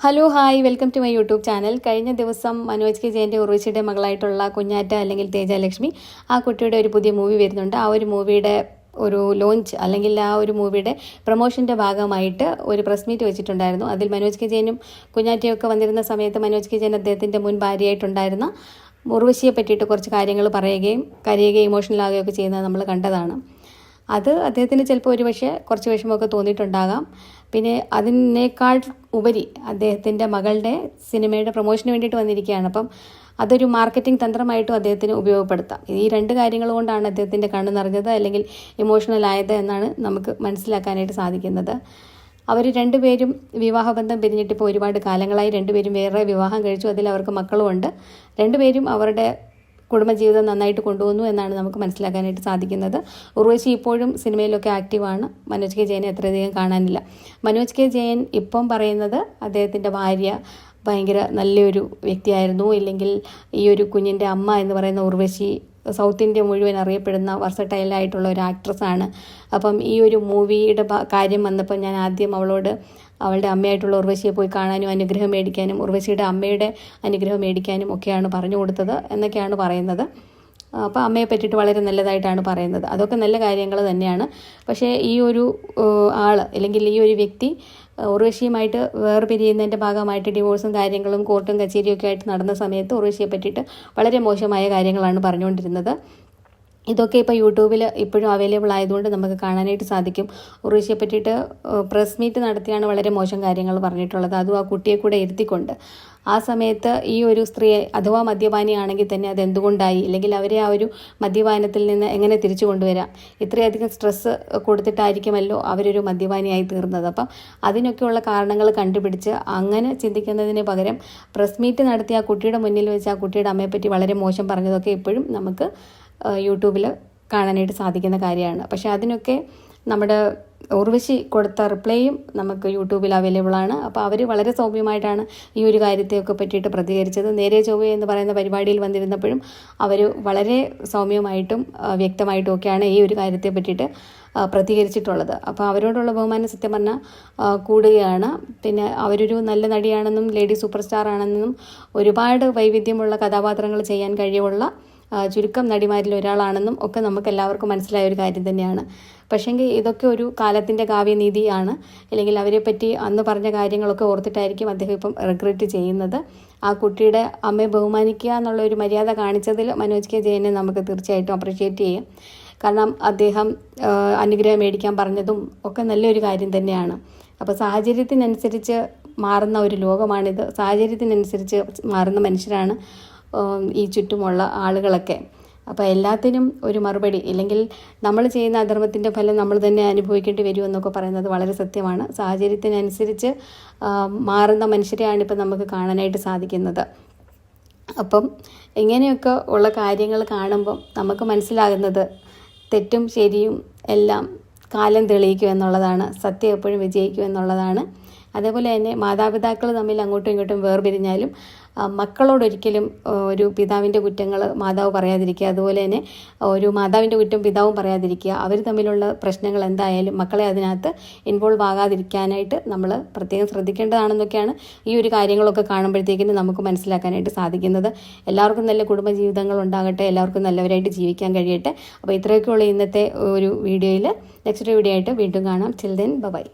Hello hi welcome to my YouTube channel കഴിഞ്ഞ ദിവസം Manoj K ജയന്റെ ഉറവിച്ചിയുടെ മകളായിട്ടുള്ള കുഞ്ഞാറ്റ അല്ലെങ്കിൽ തേജലക്ഷ്മി ആ കുട്ടിയുടെ ഒരു പുതിയ മൂവി വരുന്നുണ്ട്. ആ ഒരു മൂവിയുടെ ഒരു ലോഞ്ച് അല്ലെങ്കിൽ ആ ഒരു മൂവിയുടെ പ്രൊമോഷന്റെ ഭാഗമായിട്ട് ഒരു പ്രസ് മീറ്റ് വെച്ചിട്ടുണ്ടായിരുന്നു. അതിൽ മനോജ് കെ ജയനും കുഞ്ഞാറ്റയൊക്കെ വന്നിരുന്ന സമയത്ത് മനോജ് കെ ജയൻ അദ്ദേഹത്തിന്റെ മുൻ ഭാര്യയായിട്ടുണ്ടായിരുന്ന ഉർവശിയെ പറ്റിയിട്ട് കുറച്ച് കാര്യങ്ങൾ പറയുകയും കരയുകയും ഇമോഷണൽ ആകുകയൊക്കെ ചെയ്യുന്നത് നമ്മൾ കണ്ടതാണ്. അത് അദ്ദേഹത്തിന് ചിലപ്പോൾ ഒരു പക്ഷേ കുറച്ച് വിഷമമൊക്കെ തോന്നിയിട്ടുണ്ടാകാം. പിന്നെ അതിനേക്കാൾ ഉപരി അദ്ദേഹത്തിന്റെ മകളുടെ സിനിമയുടെ പ്രൊമോഷന് വേണ്ടിയിട്ട് വന്നിരിക്കുകയാണ്. അപ്പം അതൊരു മാർക്കറ്റിംഗ് തന്ത്രമായിട്ടും അദ്ദേഹത്തിന് ഉപയോഗപ്പെടുത്താം. ഈ രണ്ട് കാര്യങ്ങൾ കൊണ്ടാണ് അദ്ദേഹത്തിന്റെ കണ്ണ് നിറഞ്ഞത് അല്ലെങ്കിൽ ഇമോഷണൽ ആയത് എന്നാണ് നമുക്ക് മനസ്സിലാക്കാനായിട്ട് സാധിക്കുന്നത്. അവർ രണ്ടുപേരും വിവാഹബന്ധം പിരിഞ്ഞിട്ടിപ്പോൾ ഒരുപാട് കാലങ്ങളായി. രണ്ടുപേരും വേറെ വിവാഹം കഴിച്ചു. അതിൽ അവർക്ക് മക്കളുമുണ്ട്. രണ്ടുപേരും അവരുടെ കുടുംബജീവിതം നന്നായിട്ട് കൊണ്ടുപോകുന്നു എന്നാണ് നമുക്ക് മനസ്സിലാക്കാനായിട്ട് സാധിക്കുന്നത്. ഉർവശി ഇപ്പോഴും സിനിമയിലൊക്കെ ആക്റ്റീവാണ് മനോജ് കെ ജയനെ അത്രയധികം കാണാനില്ല. മനോജ് കെ ജയൻ ഇപ്പം പറയുന്നത് അദ്ദേഹത്തിന്റെ ഭാര്യ ഭയങ്കര നല്ലൊരു വ്യക്തിയായിരുന്നു. ഇല്ലെങ്കിൽ ഈ ഒരു കുഞ്ഞിന്റെ അമ്മ എന്ന് പറയുന്ന ഉർവശി സൗത്ത് ഇന്ത്യ മുഴുവൻ അറിയപ്പെടുന്ന വർസട്ടൈലായിട്ടുള്ള ഒരു ആക്ട്രസ്സാണ് അപ്പം ഈ ഒരു മൂവിയുടെ കാര്യം വന്നപ്പോൾ ഞാൻ ആദ്യം അവളോട് അവളുടെ അമ്മയായിട്ടുള്ള ഉർവശിയെ പോയി കാണാനും അനുഗ്രഹം മേടിക്കാനും ഉർവശിയുടെ അമ്മയുടെ അനുഗ്രഹം മേടിക്കാനും ഒക്കെയാണ് പറഞ്ഞു കൊടുത്തത് എന്നൊക്കെയാണ് പറയുന്നത്. അപ്പോൾ അമ്മയെ പറ്റിയിട്ട് വളരെ നല്ലതായിട്ടാണ് പറയുന്നത്. അതൊക്കെ നല്ല കാര്യങ്ങൾ തന്നെയാണ്. പക്ഷേ ഈ ഒരു ആൾ അല്ലെങ്കിൽ ഈ ഒരു വ്യക്തി ഉർവശിയുമായിട്ട് വേർപിരിയുന്നതിന്റെ ഭാഗമായിട്ട് ഡിവോഴ്സും കാര്യങ്ങളും കോർട്ടും കച്ചേരിയൊക്കെ ആയിട്ട് നടന്ന സമയത്ത് ഉർവശിയെ പറ്റിയിട്ട് വളരെ മോശമായ കാര്യങ്ങളാണ് പറഞ്ഞുകൊണ്ടിരുന്നത്. ഇതൊക്കെ ഇപ്പോൾ യൂട്യൂബിൽ ഇപ്പോഴും അവൈലബിൾ ആയതുകൊണ്ട് നമുക്ക് കാണാനായിട്ട് സാധിക്കും. ഉറീഷയെ പറ്റിയിട്ട് പ്രസ് മീറ്റ് നടത്തിയാണ് വളരെ മോശം കാര്യങ്ങൾ പറഞ്ഞിട്ടുള്ളത്. അതും ആ കുട്ടിയെ കൂടെ ഇരുത്തിക്കൊണ്ട്. ആ സമയത്ത് ഈ ഒരു സ്ത്രീ അഥവാ മദ്യപാനിയാണെങ്കിൽ തന്നെ അത് എന്തുകൊണ്ടായി അല്ലെങ്കിൽ അവരെ ആ ഒരു മദ്യപാനത്തിൽ നിന്ന് എങ്ങനെ തിരിച്ചു കൊണ്ടുവരാം? ഇത്രയധികം സ്ട്രെസ്സ് കൊടുത്തിട്ടായിരിക്കുമല്ലോ അവരൊരു മദ്യപാനിയായി തീർന്നത്. അപ്പം അതിനൊക്കെയുള്ള കാരണങ്ങൾ കണ്ടുപിടിച്ച് അങ്ങനെ ചിന്തിക്കുന്നതിന് പകരം പ്രസ് മീറ്റ് നടത്തി ആ കുട്ടിയുടെ മുന്നിൽ വെച്ച് ആ കുട്ടിയുടെ അമ്മയെപ്പറ്റി വളരെ മോശം പറഞ്ഞതൊക്കെ ഇപ്പോഴും നമുക്ക് യൂട്യൂബിൽ കാണാനായിട്ട് സാധിക്കുന്ന കാര്യമാണ്. പക്ഷേ അതിനൊക്കെ നമ്മുടെ ഉർവശി കൊടുത്ത റിപ്ലൈയും നമുക്ക് യൂട്യൂബിൽ അവൈലബിൾ ആണ്. അപ്പോൾ അവർ വളരെ സൗമ്യമായിട്ടാണ് ഈ ഒരു കാര്യത്തെയൊക്കെ പറ്റിയിട്ട് പ്രതികരിച്ചത്. നേരെ ചൊവ്വ എന്ന് പറയുന്ന പരിപാടിയിൽ വന്നിരുന്നപ്പോഴും അവർ വളരെ സൗമ്യമായിട്ടും വ്യക്തമായിട്ടും ഒക്കെയാണ് ഈ ഒരു കാര്യത്തെ പറ്റിയിട്ട് പ്രതികരിച്ചിട്ടുള്ളത്. അപ്പോൾ അവരോടുള്ള ബഹുമാനം സത്യം പറഞ്ഞാൽ കൂടുകയാണ്. പിന്നെ അവരൊരു നല്ല നടിയാണെന്നും ലേഡി സൂപ്പർ സ്റ്റാർ ആണെന്നും ഒരുപാട് വൈവിധ്യമുള്ള കഥാപാത്രങ്ങൾ ചെയ്യാൻ കഴിവുള്ള ചുരുക്കം നടിമാരിൽ ഒരാളാണെന്നും ഒക്കെ നമുക്ക് എല്ലാവർക്കും മനസ്സിലായ ഒരു കാര്യം തന്നെയാണ്. പക്ഷേങ്കിൽ ഇതൊക്കെ ഒരു കാലത്തിന്റെ കാവ്യനീതിയാണ്. അല്ലെങ്കിൽ അവരെ പറ്റി അന്ന് പറഞ്ഞ കാര്യങ്ങളൊക്കെ ഓർത്തിട്ടായിരിക്കും അദ്ദേഹം ഇപ്പം റിഗ്രറ്റ് ചെയ്യുന്നത്. ആ കുട്ടിയുടെ അമ്മയെ ബഹുമാനിക്കുക എന്നുള്ള ഒരു മര്യാദ കാണിച്ചതിൽ മനോജ് കെ ജയനെ നമുക്ക് തീർച്ചയായിട്ടും അപ്രിഷ്യേറ്റ് ചെയ്യാം. കാരണം അദ്ദേഹം അനുഗ്രഹം മേടിക്കാൻ പറഞ്ഞതും ഒക്കെ നല്ലൊരു കാര്യം തന്നെയാണ്. അപ്പോൾ സാഹചര്യത്തിനനുസരിച്ച് മാറുന്ന ഒരു ലോകമാണിത്. സാഹചര്യത്തിനനുസരിച്ച് മാറുന്ന മനുഷ്യരാണ്. ഈ ചുറ്റുമുള്ള ആളുകളൊക്കെ. അപ്പോൾ എല്ലാത്തിനും ഒരു മറുപടി. ഇല്ലെങ്കിൽ നമ്മൾ ചെയ്യുന്ന അധർമ്മത്തിന്റെ ഫലം നമ്മൾ തന്നെ അനുഭവിക്കേണ്ടി വരുമെന്നൊക്കെ പറയുന്നത് വളരെ സത്യമാണ്. സാഹചര്യത്തിനനുസരിച്ച് മാറുന്ന മനുഷ്യരെയാണ് ഇപ്പം നമുക്ക് കാണാനായിട്ട് സാധിക്കുന്നത്. അപ്പം ഇങ്ങനെയൊക്കെ ഉള്ള കാര്യങ്ങൾ കാണുമ്പം നമുക്ക് മനസ്സിലാകുന്നത് തെറ്റും ശരിയും എല്ലാം കാലം തെളിയിക്കും എന്നുള്ളതാണ് സത്യം എപ്പോഴും വിജയിക്കും എന്നുള്ളതാണ്. അതേപോലെ തന്നെ മാതാപിതാക്കൾ തമ്മിൽ അങ്ങോട്ടും ഇങ്ങോട്ടും വേർപിരിഞ്ഞാലും മക്കളോടൊരിക്കലും ഒരു പിതാവിന്റെ കുറ്റങ്ങൾ മാതാവ് പറയാതിരിക്കുക അതുപോലെ തന്നെ ഒരു മാതാവിന്റെ കുറ്റം പിതാവും പറയാതിരിക്കുക അവർ തമ്മിലുള്ള പ്രശ്നങ്ങൾ എന്തായാലും മക്കളെ അതിനകത്ത് ഇൻവോൾവ് ആകാതിരിക്കാനായിട്ട് നമ്മൾ പ്രത്യേകം ശ്രദ്ധിക്കേണ്ടതാണെന്നൊക്കെയാണ് ഈ ഒരു കാര്യങ്ങളൊക്കെ കാണുമ്പോഴത്തേക്കിനും നമുക്ക് മനസ്സിലാക്കാനായിട്ട് സാധിക്കുന്നത്. എല്ലാവർക്കും നല്ല കുടുംബജീവിതങ്ങൾ ഉണ്ടാകട്ടെ എല്ലാവർക്കും നല്ലവരായിട്ട് ജീവിക്കാൻ കഴിയട്ടെ. അപ്പോൾ ഇത്രയൊക്കെയുള്ള ഇന്നത്തെ ഒരു വീഡിയോയിൽ നെക്സ്റ്റ് വീഡിയോ ആയിട്ട് വീണ്ടും കാണാം. ചിൽ ദെൻ ബൈ